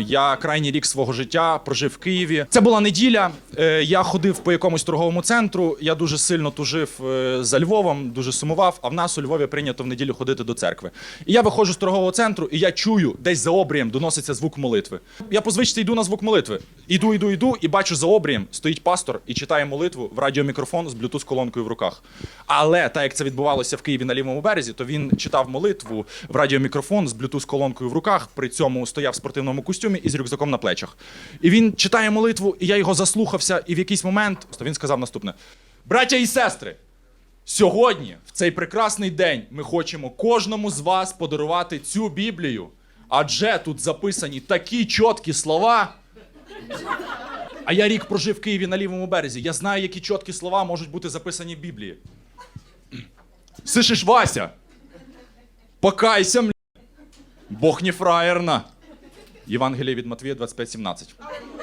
Я крайній рік свого життя прожив в Києві. Це була неділя. е, Я ходив по якомусь торговому центру. Я дуже сильно тужив е, за Львовом, дуже сумував. А в нас у Львові прийнято в неділю ходити до церкви. І я виходжу з торгового центру, і я чую, десь за обрієм доноситься звук молитви. Я по звичці йду на звук молитви. Іду, іду, іду, і бачу за обрієм стоїть пастор і читає молитву в радіомікрофон з блютуз колонкою в руках. Але так як це відбувалося в Києві на лівому березі, то він читав молитву в радіомікрофон з блютуз колонкою в руках. При цьому стояв в спортивному костюмі і з рюкзаком на плечах. І він читає молитву, і я його заслухався. І в якийсь момент то він сказав наступне: Браття і сестри, сьогодні, в цей прекрасний день, ми хочемо кожному з вас подарувати цю Біблію, адже тут записані такі чіткі слова. А я рік прожив в Києві на лівому березі. Я знаю, які чіткі слова можуть бути записані в Біблії. Слышиш, Вася? Покайся, мля. Бог не фраєрна. Євангеліє від Матвія 25.17.